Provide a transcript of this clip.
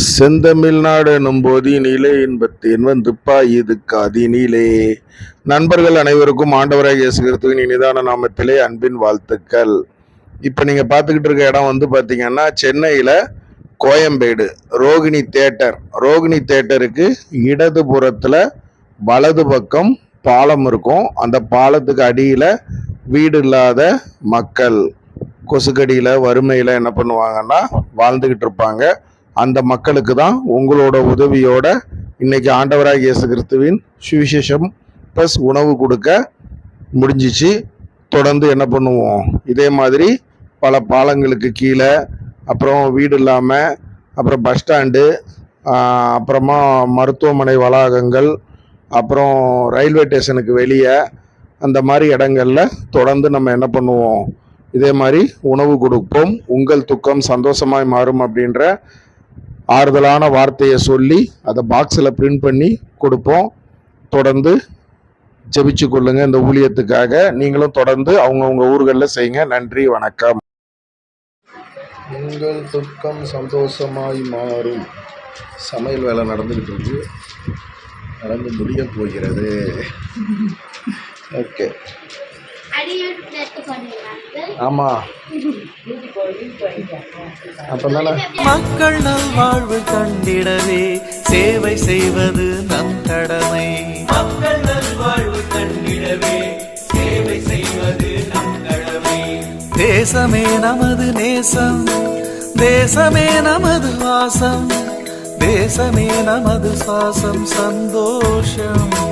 செந்தமிழ்நாடு எனும் போதினிலே இன்பத்தேன் வந்துப்பா இது காதினிலே. நண்பர்கள் அனைவருக்கும் ஆண்டவராக இயேசு நிதான நாமத்திலே அன்பின் வாழ்த்துக்கள். இப்போ நீங்கள் பார்த்துக்கிட்டு இருக்க இடம் வந்து பார்த்தீங்கன்னா சென்னையில் கோயம்பேடு ரோகிணி தேட்டர். ரோகிணி தேட்டருக்கு இடது புறத்தில் வலது பக்கம் பாலம் இருக்கும். அந்த பாலத்துக்கு அடியில் வீடு இல்லாத மக்கள். கொசுக்கடியில் வறுமையில் என்ன பண்ணுவாங்கன்னா வாழ்ந்துக்கிட்டு இருப்பாங்க. அந்த மக்களுக்கு தான் உங்களோட உதவியோட இன்னைக்கு ஆண்டவராக இயேசு கிறிஸ்துவின் சுவிசேஷம் ப்ளஸ் உணவு கொடுக்க முடிஞ்சிச்சு. தொடர்ந்து என்ன பண்ணுவோம்? இதே மாதிரி பல பாலங்களுக்கு கீழே அப்புறம் வீடு இல்லாமல் அப்புறம் பஸ் ஸ்டாண்டு அப்புறமா மருத்துவமனை வளாகங்கள் அப்புறம் ரயில்வே ஸ்டேஷனுக்கு வெளியே அந்த மாதிரி இடங்களில் தொடர்ந்து நம்ம என்ன பண்ணுவோம்? இதே மாதிரி உணவு கொடுப்போம். உங்கள் துக்கம் சந்தோஷமாய் மாறும் அப்படின்ற ஆறுதலான வார்த்தையை சொல்லி அதை பாக்ஸில் பிரிண்ட் பண்ணி கொடுப்போம். தொடர்ந்து ஜெபிச்சு கொள்ளுங்க இந்த ஊழியத்துக்காக. நீங்களும் தொடர்ந்து அவங்கவுங்க ஊர்களில் செய்யுங்க. நன்றி வணக்கம். உங்கள் துக்கம் சந்தோஷமாய் மாறும். சமையல் வேலை நடந்துக்கிட்டு இருக்கு. நடந்து முடிய போகிறது. ஓகே ஆமாம் மக்கள் நல்வாழ்வு கண்டிடவே சேவை செய்வது நம் கடமை. மக்கள் நல்வாழ்வு கண்டிடவே சேவை செய்வது நம் கடமை. தேசமே நமது நேசம் தேசமே நமது வாசம் தேசமே நமது சுவாசம் சந்தோஷம்.